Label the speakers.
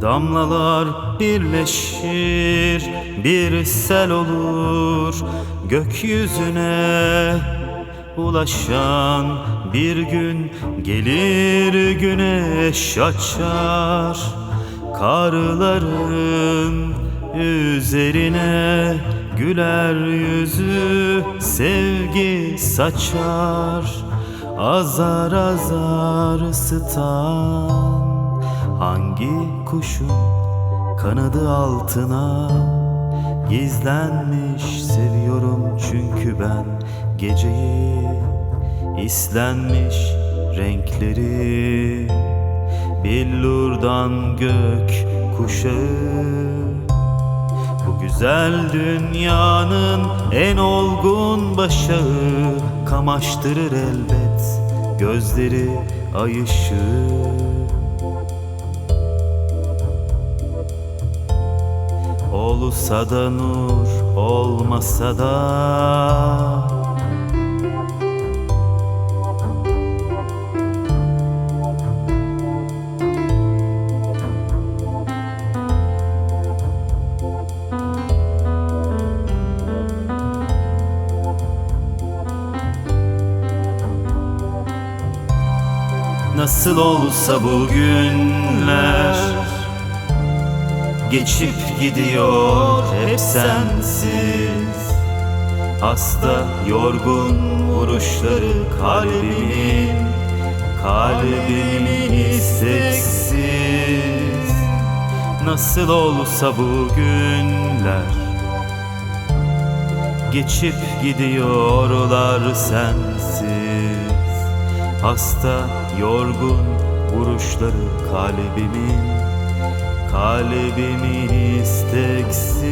Speaker 1: Damlalar birleşir bir sel olur. Gökyüzüne ulaşan bir gün gelir güneş açar. Karların üzerine güler yüzü sevgi saçar. Azar azar ısıtan hangi kuşun kanadı altına? Gizlenmiş seviyorum çünkü ben geceyi. İslenmiş renkleri. Billurdan gök kuşağı. Bu güzel dünyanın en olgun başağı. Kamaştırır elbet gözleri ay ışığı Olsa da nur olmasa da Nasıl olsa bu günler Geçip gidiyor hep sensiz. Hasta yorgun vuruşları kalbimin Kalbimin isteksiz. Nasıl olsa bu günler Geçip gidiyorlar sensiz. Hasta yorgun vuruşları kalbimin Kalbimin isteksiz